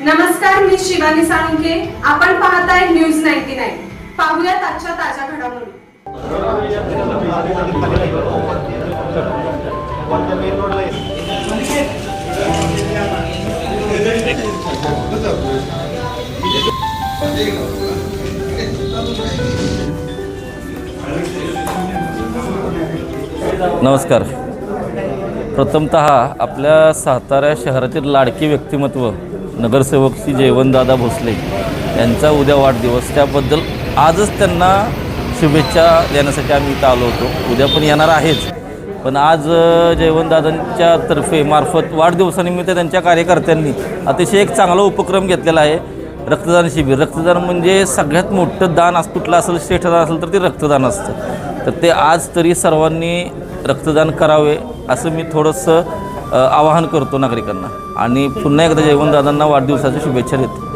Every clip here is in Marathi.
नमस्कार मी शिवानी साळुंके आपण पाहताय न्यूज नाईन्टी नाईन. पाहूयात आजच्या ताज्या घडामोडी. नमस्कार. प्रथमत आपल्या सातारा शहरातील लाडके व्यक्तिमत्व नगरसेवक श्री जयवंतदादा भोसले यांचा उद्या वाढदिवस. त्याबद्दल आजच त्यांना शुभेच्छा देण्यासाठी आम्ही इथं आलो होतो. उद्या पण येणार आहेच. पण आज जयवंतदादांच्या तर्फे मार्फत वाढदिवसानिमित्त त्यांच्या कार्यकर्त्यांनी अतिशय एक चांगला उपक्रम घेतलेला आहे. रक्तदान शिबिर. रक्तदान म्हणजे सगळ्यात मोठं दान कुठलं असेल श्रेष्ठ दान असेल तर ते रक्तदान असतं. तर ते आज तरी सर्वांनी रक्तदान करावे असं मी थोडंसं आवाहन करतो नागरिकांना. आणि पुन्हा एकदा जयवंतदादांना वाढदिवसाच्या शुभेच्छा देतो.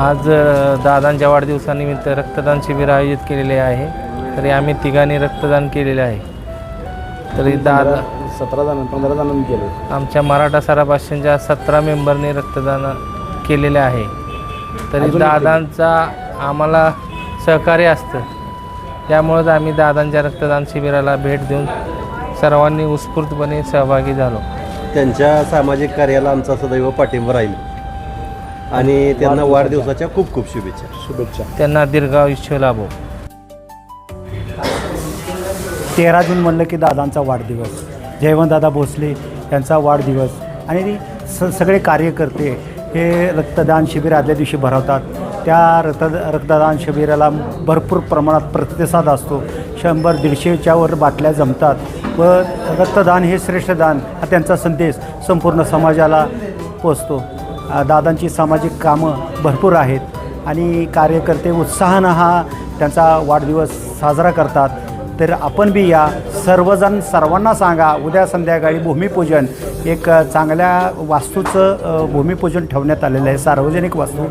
आज दादांच्या वाढदिवसानिमित्त रक्तदान शिबिर आयोजित केलेले आहे. तरी आम्ही तिघांनी रक्तदान केलेले आहे. तरी दादा सतरा जण पंधरा जणांनी केले. आमच्या मराठा सराभाषांच्या सतरा मेंबरनी रक्तदान केलेले आहे. तरी दादांचा आम्हाला सहकार्य असतं. त्यामुळंच आम्ही दादांच्या रक्तदान शिबिराला भेट देऊन सर्वांनी उत्स्फूर्तपणे सहभागी झालो. त्यांच्या सामाजिक कार्याला आमचा सदैव पाठिंबा राहील. आणि त्यांना वाढदिवसाच्या खूप खूप शुभेच्छा. शुभेच्छा. त्यांना दीर्घायुष्य लाभो. तेरा जून म्हणलं की दादांचा वाढदिवस. जयवंतदादा भोसले यांचा वाढदिवस. आणि स सगळे कार्यकर्ते हे रक्तदान शिबिर आदल्या दिवशी भरवतात. त्या रक्त रक्तदान शिबिराला भरपूर प्रमाणात प्रतिसाद असतो. शंभर दीडशेच्या वर बाटल्या जमतात व रक्तदान हे श्रेष्ठ दान हा त्यांचा संदेश संपूर्ण समाजाला पोचतो. दादांची सामाजिक कामं भरपूर आहेत आणि कार्यकर्ते उत्साहानं हा त्यांचा वाढदिवस साजरा करतात. तर आपण बी या. सर्वजण सर्वांना सांगा उद्या संध्याकाळी भूमिपूजन. एक चांगल्या वास्तूचं भूमिपूजन ठेवण्यात आलेलं आहे सार्वजनिक वास्तू.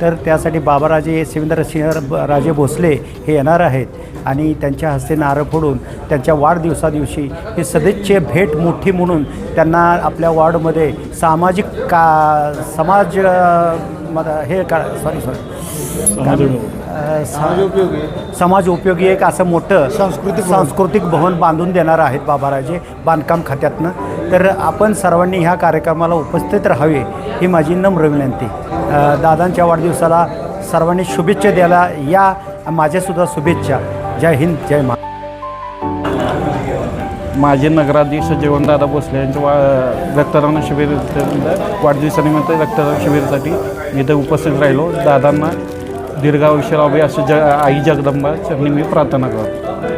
तर त्यासाठी बाबाराजे शिवेंद्र सिंह राजे भोसले हे येणार आहेत आणि त्यांच्या हस्ते नारळ फोडून त्यांच्या वाढदिवसादिवशी ही सदिच्छे भेट मोठी म्हणून त्यांना आपल्या वॉर्डमध्ये सामाजिक का समाज मद- हे का सॉरी सॉरी समाज उपयोगी. समाज उपयोगी एक असं मोठं सांस्कृतिक सांस्कृतिक भवन बांधून देणार आहेत बाबाराजे बांधकाम खात्यातनं. तर आपण सर्वांनी ह्या कार्यक्रमाला उपस्थित राहावे ही माझी नम्र विनंती. दादांच्या वाढदिवसाला सर्वांनी शुभेच्छा द्यायला या माझ्यासुद्धा शुभेच्छा. जय हिंद जय मा माजी नगराध्यक्ष जीवनदादा भोसले यांच्या वा रक्तदान शिबिर वाढदिवसानिमित्त रक्तदान शिबिरासाठी मी इथं उपस्थित राहिलो. दादांना दीर्घायुष्य लाभे असं ज आई जगदंबा चरणी मी प्रार्थना करतो.